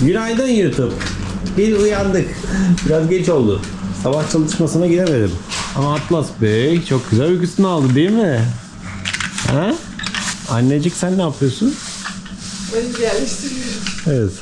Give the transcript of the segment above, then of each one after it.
Günaydın YouTube. Biz uyandık. Biraz geç oldu. Sabah çalışmasına gidemedim. Ama Atlas Bey çok güzel uykusunu aldı değil mi? Ha? Annecik sen ne yapıyorsun? Valiz yerleştiriyorum. Evet.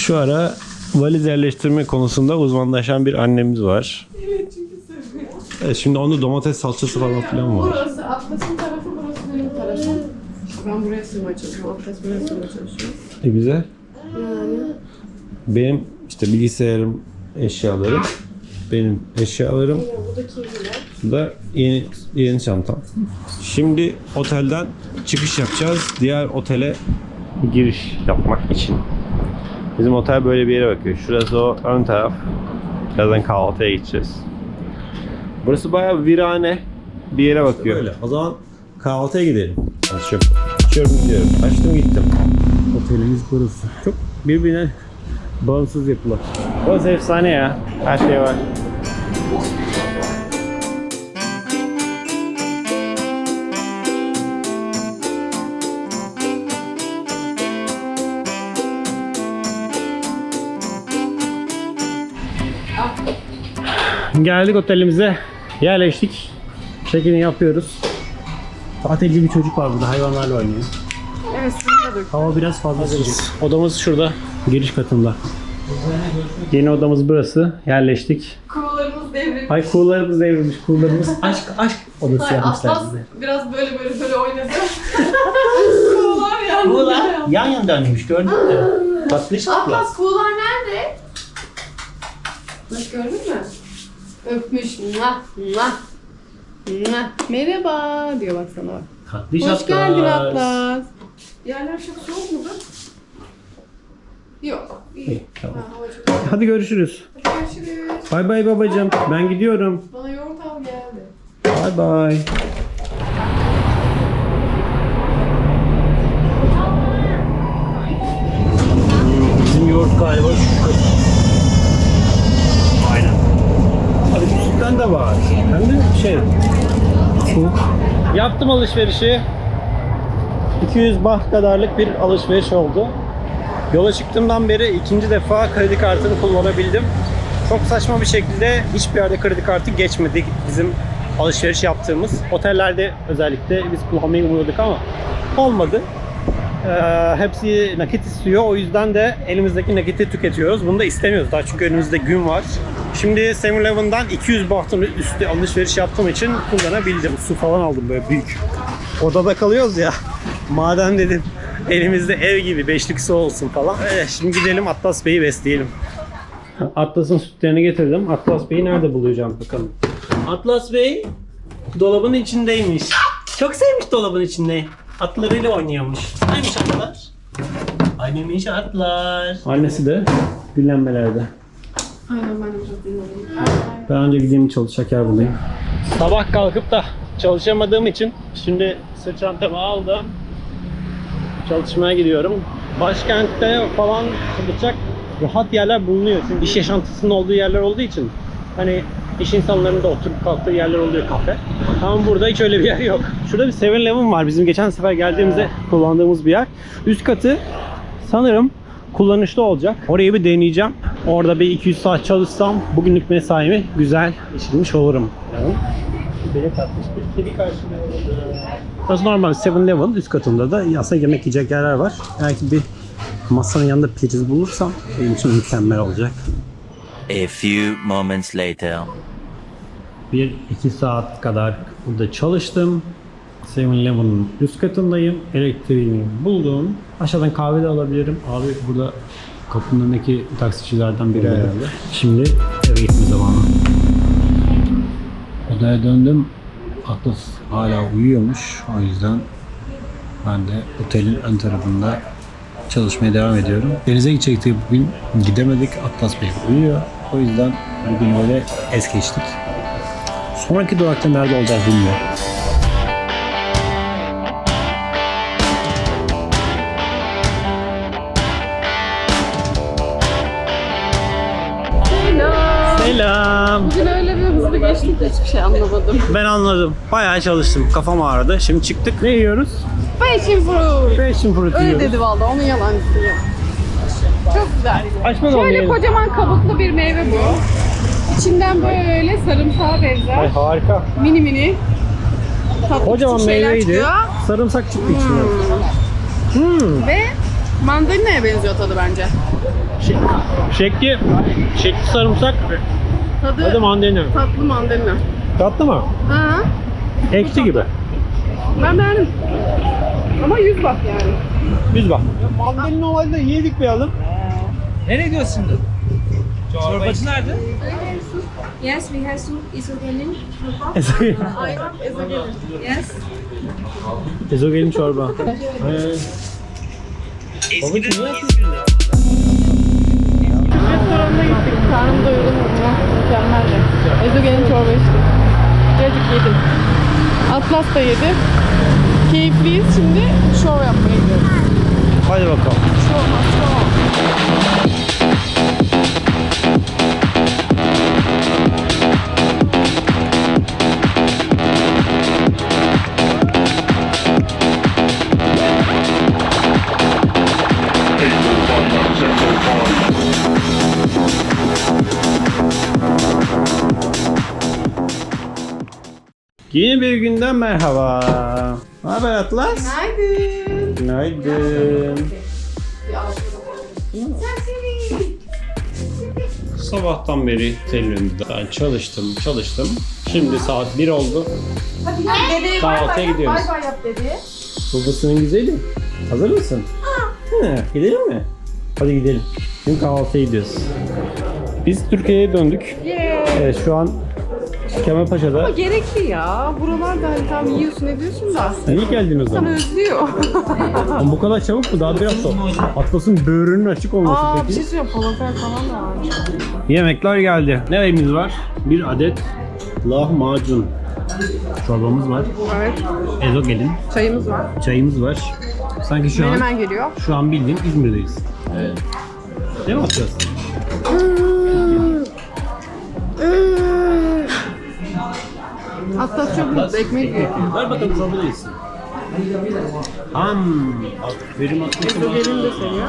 Şu ara valiz yerleştirme konusunda uzmanlaşan bir annemiz var. Evet çünkü seviyor. Evet, şimdi onda domates salçası falan filan var. Burası Atlas'ın tarafı, burası benim tarafım. İşte ben buraya sığmaya çalışıyorum. Atlas buraya sığmaya çalışıyor. E, güzel. Yani Benim işte bilgisayarım, eşyalarım. Benim eşyalarım. bu da kirliler. Bu da yeni, yeni çantam. Şimdi otelden çıkış yapacağız. Diğer otele giriş yapmak için. Bizim otel böyle bir yere bakıyor. Şurası o ön taraf. Birazdan kahvaltıya gideceğiz. Burası bayağı virane bir yere bakıyor. Öyle. O zaman kahvaltıya gidelim. Açıyorum. Açıyorum gidiyorum. Açtım gittim. Otelimiz burası. Çok birbirine bağımsız yapılar. Burası efsane ya. Her şey var. Geldik otelimize. Yerleştik. Check-in'i yapıyoruz. Tatilci bir çocuk var burada hayvanlarla oynuyor. Evet suyunu da dök. Hava biraz fazla sıcak. Odamız şurada. Giriş katında. Yeni odamız burası. Yerleştik. Kuğularımız devrilmiş. Ay kuğularımız devrilmiş. Kuğularımız aşk aşk odası Ay, yapmışlar Atlas bize. biraz böyle böyle böyle oynadı. Kuğular yandı. Kuğular yan yan dönmüş gördün mü? Tatlış Atlas kuğular nerede? Bak gördün mü? Öpmüş. Mwah, mwah, mwah. Merhaba diyor bak sana bak. Tatlış Hoş geldin Atlas. Yerler çok soğuk mudur? Yok. İyi. İyi, tamam. Ha, hava çok iyi. Hadi görüşürüz. Görüşürüz. Bay bay babacığım. Ben gidiyorum. Bana yoğurt al geldi. Bay bay. Bizim yoğurt galiba şu. Aynen. Abi sütten de var. Hem de şey. Su. Yaptım alışverişi. 200 baht kadarlık bir alışveriş oldu. Yola çıktığımdan beri ikinci defa kredi kartını kullanabildim. Çok saçma bir şekilde hiçbir yerde kredi kartı geçmedi bizim alışveriş yaptığımız. Otellerde özellikle biz kullanmayı umuyorduk ama olmadı. Ee, hepsi nakit istiyor. O yüzden de elimizdeki nakiti tüketiyoruz. Bunu da istemiyoruz daha çünkü önümüzde gün var. Şimdi 7-Eleven'dan 200 bahtın üstü alışveriş yaptığım için kullanabildim. Su falan aldım böyle büyük. Odada kalıyoruz ya. Madem dedim elimizde ev gibi beşlik su olsun falan. Evet, şimdi gidelim Atlas Bey'i besleyelim. Atlas'ın sütlerini getirdim. Atlas Bey'i nerede bulacağım bakalım. Atlas Bey dolabın içindeymiş. Çok sevmiş dolabın içinde. Atlarıyla oynuyormuş. Neymiş atlar? Annemiş atlar. Annesi de dinlenmelerde. Aynen ben de. Ben önce gideyim çalışacak yer bulayım. Sabah kalkıp da çalışamadığım için şimdi sırt çantamı aldım. Çalışmaya gidiyorum. Başkentte falan kalacak rahat yerler bulunuyor. Çünkü iş yaşantısının olduğu yerler olduğu için hani iş insanlarının da oturup kalktığı yerler oluyor kafe. Ama burada hiç öyle bir yer yok. Şurada bir 7-Eleven var. Bizim geçen sefer geldiğimizde kullandığımız bir yer. Üst katı sanırım kullanışlı olacak. Orayı bir deneyeceğim. Orada bir 200 saat çalışsam bugünlük mesaimi güzel geçirmiş olurum. Yani tatmış bir kedi karşılıyor. Burası normal 7-Eleven üst katında da aslında yemek yiyecek yerler var. Belki bir masanın yanında priz bulursam benim için mükemmel olacak. A few moments later. Bir iki saat kadar burada çalıştım. 7-Eleven'ın üst katındayım. Elektriğimi buldum. Aşağıdan kahve de alabilirim. Abi burada kapının önündeki taksicilerden biri herhalde. Şimdi eve gitme zamanı. Odaya döndüm. Atlas hala uyuyormuş. O yüzden ben de otelin ön tarafında çalışmaya devam ediyorum. Denize gidecektik bugün. Gidemedik. Atlas Bey uyuyor. O yüzden bugün böyle es geçtik. Sonraki durakta nerede olacağız bilmiyorum. Hızlı geçtik ki hiçbir şey anlamadım. Ben anladım. Bayağı çalıştım. Kafam ağrıdı. Şimdi çıktık. Ne yiyoruz? Passion fruit. Passion fruit Öyle yiyoruz. dedi valla onun yalancısı ya. Çok güzel. Açma da onu Şöyle yiyelim. kocaman kabuklu bir meyve bu. İçinden böyle sarımsağa benzer. Ay harika. Mini mini. Tatlı Kocaman küçük şeyler meyveydi. çıkıyor. Sarımsak çıktı içinden. Hmm. Ve mandalina'ya benziyor tadı bence. Şekli, şekli sarımsak. Tadı Hadi mandalina. tatlı mandalina. Tatlı mı? Ha, Ekşi gibi. ben beğendim. Ama 100 bak yani. Biz bak. Mandalina olayında yedik bir alım. Nereye gidiyorsun şimdi? Çorbacı nerede? Yes, we have soup isogelin. Yes. Ezogelin çorba. Restoranına gittik. Karnım doyurdum. Mükemmeldi. Ezogelin çorba içtik. Cacık yedim. Atlas da yedi. Keyifliyiz. Şimdi şov yapmaya gidiyoruz. Hadi bakalım. Şov, şov. Yeni bir günden merhaba. Ne haber Atlas? Günaydın. Günaydın. Sabahtan beri televizyonda çalıştım, çalıştım. Şimdi saat 1 oldu. Dedeye Kahvaltıya gidiyoruz. Bay bay yap dedi. Babasının güzeli. Hazır mısın? Hı, gidelim mi? Hadi gidelim. Şimdi kahvaltıya gidiyoruz. Biz Türkiye'ye döndük. Evet şu an Kemalpaşa'da. Gerekli ya. Buralarda hani tam yiyorsun ediyorsun da. İyi geldin o Sana zaman. özlüyor. Ama bu kadar çabuk mu? Daha biraz sonra. Atlas'ın böğrünün açık olması Aa bir peki. şey söyleyeyim. Falafel falan da varmış. Yemekler geldi. Ne evimiz var? Bir adet lahmacun. Çorbamız var. Evet. Ezogelin. Çayımız var. Çayımız var. Sanki şu an Menemen geliyor. şu an bildiğin İzmir'deyiz. Evet. Ne mi yapacağız? Atlas çok mutlu. Ekmek yiyor. Ver bakalım çorba da yesin. Ham. Aferin Atlas'ım. Gelin de seviyor.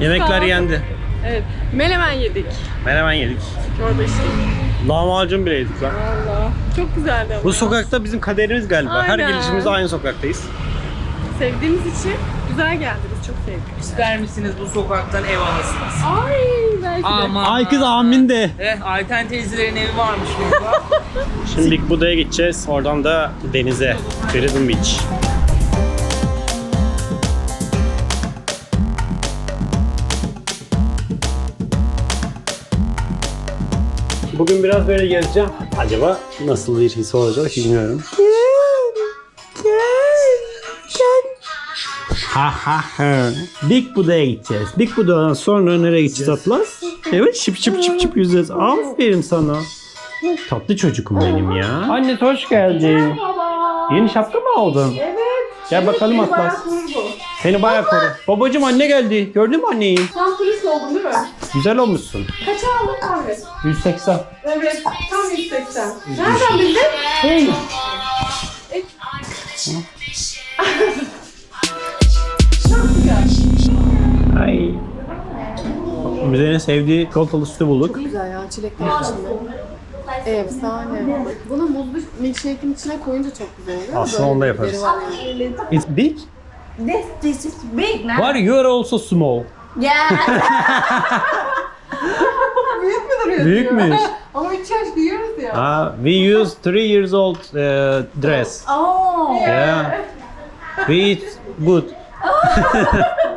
Yemekler yendi. Evet. Menemen yedik. Menemen yedik. Çorba içtik. Lahmacun bile yedik lan. Valla. Çok güzeldi ama. Bu sokakta bizim kaderimiz galiba. Her Aynen. gelişimizde aynı sokaktayız. Sevdiğimiz için güzel geldiniz. Çok sevdik. İster misiniz bu sokaktan ev alasınız? Ay belki de. Aman. Ay kız amin de. Eh, Ayten teyzelerin evi varmış burada. Şimdi Buda'ya gideceğiz. Oradan da denize. Freedom Beach. Bugün biraz böyle gezeceğim. Acaba nasıl bir his olacak bilmiyorum. Ha ha ha. Big Buda'ya gideceğiz. Big Buda'dan sonra nereye gideceğiz Atlas? Evet şıp şıp şıp şıp yüzeceğiz. Aferin sana. Tatlı çocukum benim ya. Anne hoş geldin. Yeni şapka mı aldın? Evet. Gel bakalım Atlas. Seni bayağı koru. Babacım anne geldi. Gördün mü anneyi? Tam turist oldun değil mi? Güzel olmuşsun. Kaça aldın kahve? 180. Evet. Tam 180. Nereden bildin? Ay. Müzenin sevdiği çikolatalı sütü bulduk. Güzel ya çilekler içinde. Efsane. Bunu muzlu milkshake'in içine koyunca çok güzel oluyor. Aslında onu da yaparız. It's big, This this is big now. but you are also small. Yeah. Büyük mü duruyor? Büyükmüş. Ama 3 yaş giyiyoruz ya. Ah, we use three years old uh, dress. oh. Yeah. We eat good.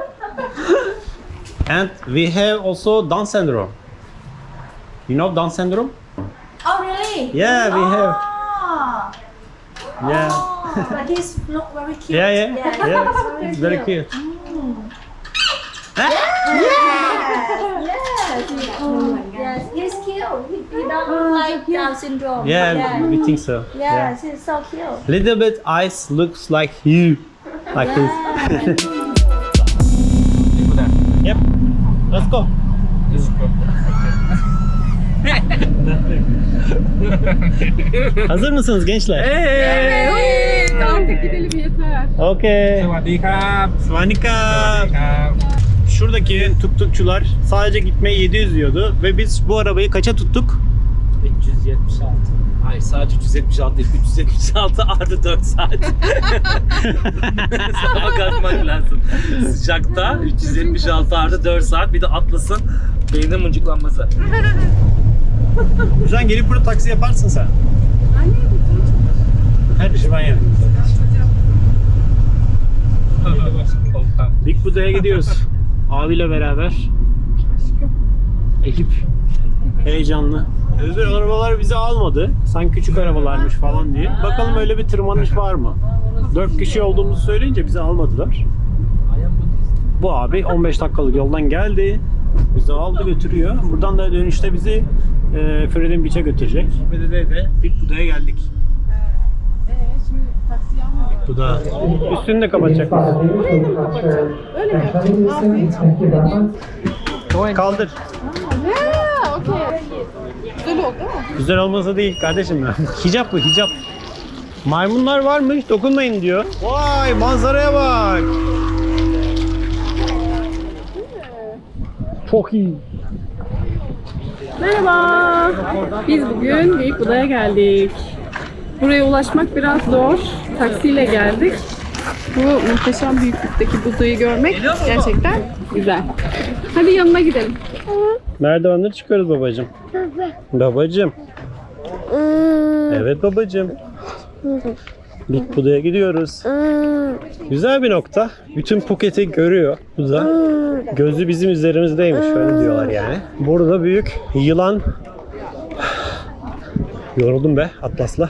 And we have also Down syndrome. You know Down syndrome? Oh really? Yeah, we ah. have. Oh. Yeah. oh, but this look very cute. Yeah, yeah, Yeah, yeah. it's It's very cute. Mm. Ah! Yeah. Yes, yes, he's cute. He, he don't look like Down syndrome. Yeah, yeah. we think so. Yes, he's so cute. Little bit eyes looks like you. Like this. Yep. Let's go. Let's go. Hazır mısınız gençler? Evet. evet. Artık gidelim yeter. Okey. Svadikap. Svadikap. Şuradaki tuktukçular sadece gitmeye 700 diyordu ve biz bu arabayı kaça tuttuk? 376. Hayır sadece 376 değil. 376 artı 4 saat. Sana bakmak lazım. Sıcakta 376 artı 4 saat. Bir de Atlas'ın beynin mıncıklanması. Güzel gelip burada taksi yaparsın sen. Her işi ben yapayım. Big Buda'ya gidiyoruz. Abiyle beraber. Ekip heyecanlı. Öbür arabalar bizi almadı. Sanki küçük arabalarmış falan diye. Bakalım öyle bir tırmanış var mı? 4 kişi olduğumuzu söyleyince bizi almadılar. Bu abi 15 dakikalık yoldan geldi. Bizi aldı götürüyor. Buradan da dönüşte bizi e, Freedom Beach'e götürecek. Ve de, de Big Buda'ya geldik. Bu da üstünü de kapatacak. Öyle mi yapacağım? Ne yapayım? Kaldır. Ha, okey. Güzel oldu değil mi? Güzel olmasa değil kardeşim ya. hicap bu hicap. Maymunlar varmış dokunmayın diyor. Vay manzaraya bak. Çok iyi. Merhaba. Biz bugün Büyük Buda'ya geldik. Buraya ulaşmak biraz zor. Taksiyle geldik. Bu muhteşem büyüklükteki Buda'yı görmek gerçekten güzel. Hadi yanına gidelim. Merdivenleri çıkıyoruz babacım. Babacım. Evet babacım. Big Buda'ya gidiyoruz. Güzel bir nokta. Bütün Phuket'i görüyor bu da. Gözü bizim üzerimizdeymiş öyle diyorlar yani. Burada büyük yılan. Yoruldum be Atlas'la.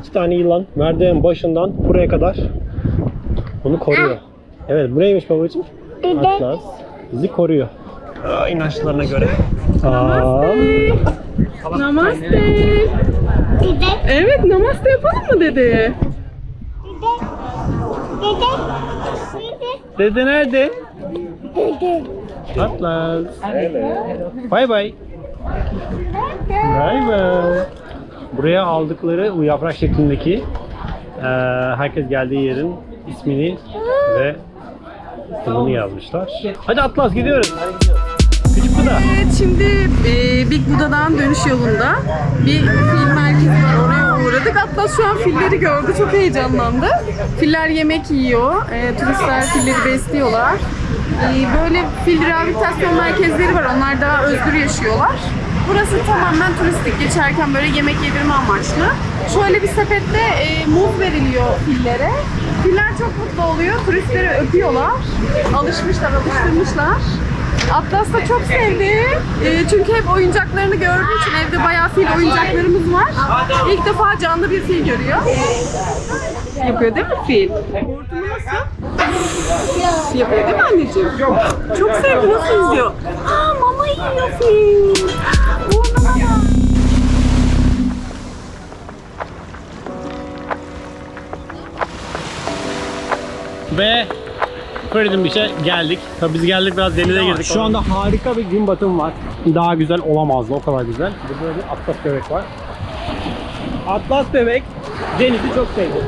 İki tane yılan merdiven başından buraya kadar onu koruyor. Evet bu neymiş babacığım? Atlas bizi koruyor. Aa, inançlarına göre. Aa, Namaste. Evet namaste yapalım mı dedi. dede nerede? Atlas. Bay bay. Bay bay. Buraya aldıkları bu yaprak şeklindeki eee, herkes geldiği yerin ismini ve ismini yazmışlar. Hadi Atlas gidiyoruz. Küçük Buda. Evet şimdi e, Big Buda'dan dönüş yolunda bir fil merkezi var oraya uğradık. Hatta şu an filleri gördü çok heyecanlandı. Filler yemek yiyor. E, turistler filleri besliyorlar. E, böyle fil rehabilitasyon merkezleri var. Onlar daha özgür yaşıyorlar. Burası tamamen turistik. Geçerken böyle yemek yedirme amaçlı. Şöyle bir sepette e, muz veriliyor fillere. Filler çok mutlu oluyor. Turistleri öpüyorlar. Alışmışlar, alıştırmışlar. Atlas da çok sevdi. Ee, çünkü hep oyuncaklarını gördüğü için evde bayağı fil oyuncaklarımız var. İlk defa canlı bir fil görüyor. Yapıyor değil mi fil? Hortumu nasıl? Yapıyor değil mi anneciğim? Çok sevdi. Nasıl izliyor? Aa mama yiyor fil. Ve Freedom Beach'e geldik. Tabii biz geldik biraz denize girdik. Şu anda harika bir gün batımı var. Daha güzel olamazdı o kadar güzel. Burada böyle bir atlas bebek var. Atlas bebek denizi çok sevdi.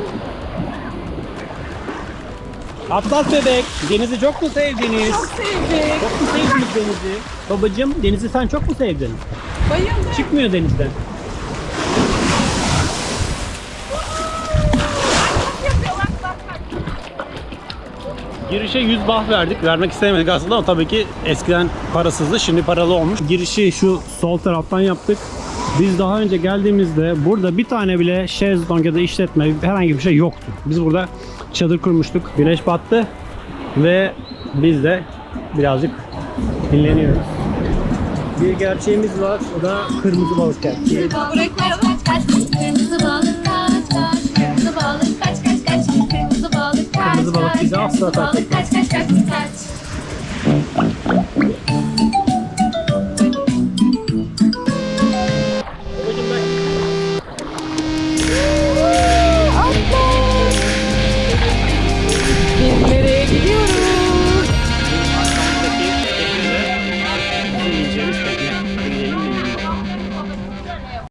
Atlas bebek denizi çok mu sevdiniz? Çok sevdi. Çok mu sevdiniz denizi? Babacım denizi sen çok mu sevdin? Bayıldı. Çıkmıyor denizden. Girişe 100 bah verdik. Vermek istemedik aslında ama tabii ki eskiden parasızdı. Şimdi paralı olmuş. Girişi şu sol taraftan yaptık. Biz daha önce geldiğimizde burada bir tane bile şezlong ya da işletme herhangi bir şey yoktu. Biz burada çadır kurmuştuk. Güneş battı ve biz de birazcık dinleniyoruz. Bir gerçeğimiz var. O da kırmızı balık gerçeği. Kırmızı balık